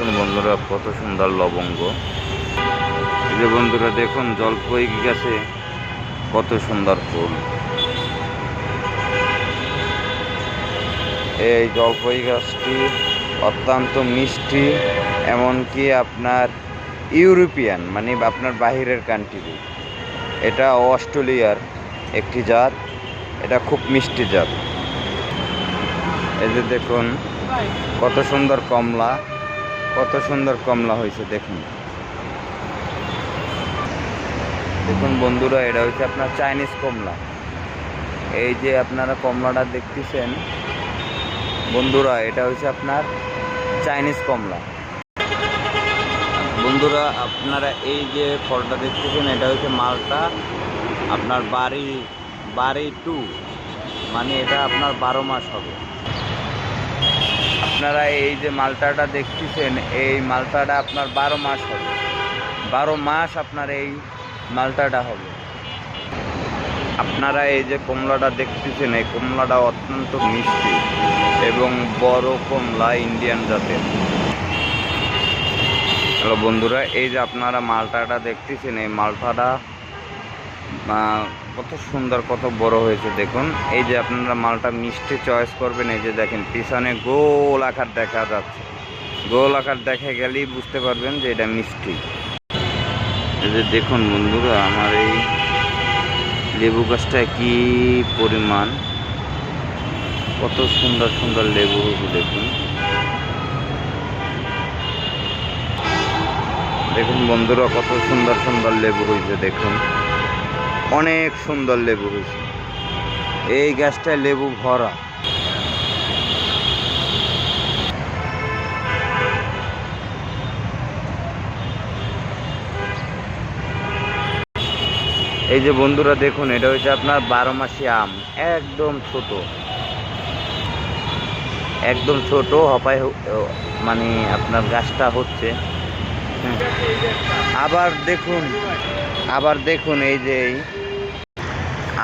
দেখুন বন্ধুরা, কত সুন্দর লবঙ্গ। এই যে বন্ধুরা, দেখুন জলপই গাছে কত সুন্দর ফুল। এই জলপই গাছটি অত্যন্ত মিষ্টি, এমনকি আপনার ইউরোপিয়ান মানে আপনার বাহিরের কান্ট্রি এটা অস্ট্রেলিয়ার একটি জাত, এটা খুব মিষ্টি জাত। এই যে দেখুন, কত সুন্দর কমলা। কত সুন্দর কমলা হয়েছে, দেখুন। দেখুন বন্ধুরা, এটা হচ্ছে আপনার চাইনিজ কমলা। এই যে আপনারা কমলাটা দেখতেছেন, বন্ধুরা, এটা হচ্ছে আপনার চাইনিজ কমলা। বন্ধুরা, আপনারা এই যে ফলটা দেখতেছেন, এটা হচ্ছে মালটা আপনার বাড়ি বাড়ি টু মানে এটা আপনার বারো মাস হবে। আপনারা এই যে মালটাটা দেখতেছেন, এই মালটাটা আপনার বারো মাস হবে। বারো মাস আপনার এই মালটাটা হবে। আপনারা এই যে কমলাটা দেখতেছেন, এই কমলাটা অত্যন্ত মিষ্টি এবং বড় কমলা, ইন্ডিয়ান জাতের। হ্যালো বন্ধুরা, এই যে আপনারা মালটাটা দেখতেছেন, এই মালটাটা কত সুন্দর, কত বড় হয়েছে দেখুন। এই যে আপনারা মালটা মিষ্টি চয়েস করবেন, এই যে দেখেন, পিছনে গোল আকার দেখা যাচ্ছে। গোল আকার দেখা গেলেই বুঝতে পারবেন যে এটা মিষ্টি। এই যে দেখুন বন্ধুরা, আমার এই লেবু গাছটা কি পরিমাণ। কত সুন্দর সুন্দর লেবু দেখুন। দেখুন বন্ধুরা, কত সুন্দর সুন্দর লেবু হয়েছে দেখুন। অনেক সুন্দর লেবু হয়েছে। এই গাছটায় লেবু ভরা। এই যে বন্ধুরা দেখুন, এটা হচ্ছে আপনার বারো মাসি আম, একদম ছোট। একদম ছোট, হপায় মানে আপনার গাছটা হচ্ছে। আবার দেখুন আবার দেখুন এই যে এই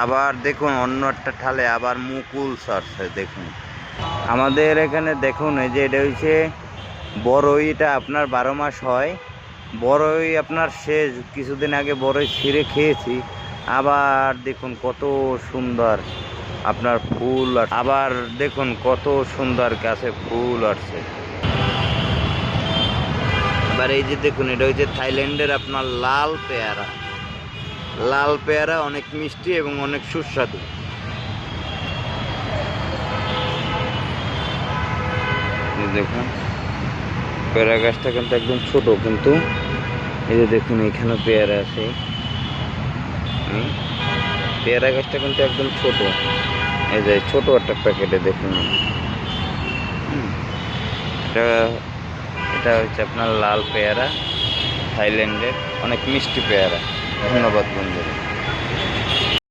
আবার দেখুন, অন্য একটা ঠালে আবার মুকুল সারছে দেখুন। আমাদের এখানে দেখুন, এই যে এটা হচ্ছে বড়ইটা আপনার বারো মাস হয়। বড়ই আপনার শেষ, কিছুদিন আগে বড়ই ছিঁড়ে খেয়েছি। আবার দেখুন, কত সুন্দর আপনার ফুল আবার দেখুন, কত সুন্দর গাছে ফুল আসছে। এবার এই যে দেখুন, এটা হচ্ছে থাইল্যান্ডের আপনার লাল পেয়ারা। লাল পেয়ারা, অনেক মিষ্টি এবং অনেক সুস্বাদু। দেখুন, পেয়ারা গাছটা কিন্তু একদম ছোট কিন্তু। এই যে দেখুন, এখানে পেয়ারা আছে। পেয়ারা গাছটা কিন্তু একদম ছোট। এই যে ছোট একটা প্যাকেটে দেখুন। এটা এটা হচ্ছে আপনার লাল পেয়ারা, থাইল্যান্ডের অনেক মিষ্টি পেয়ারা। ধন্যবাদ বন্ধুরা।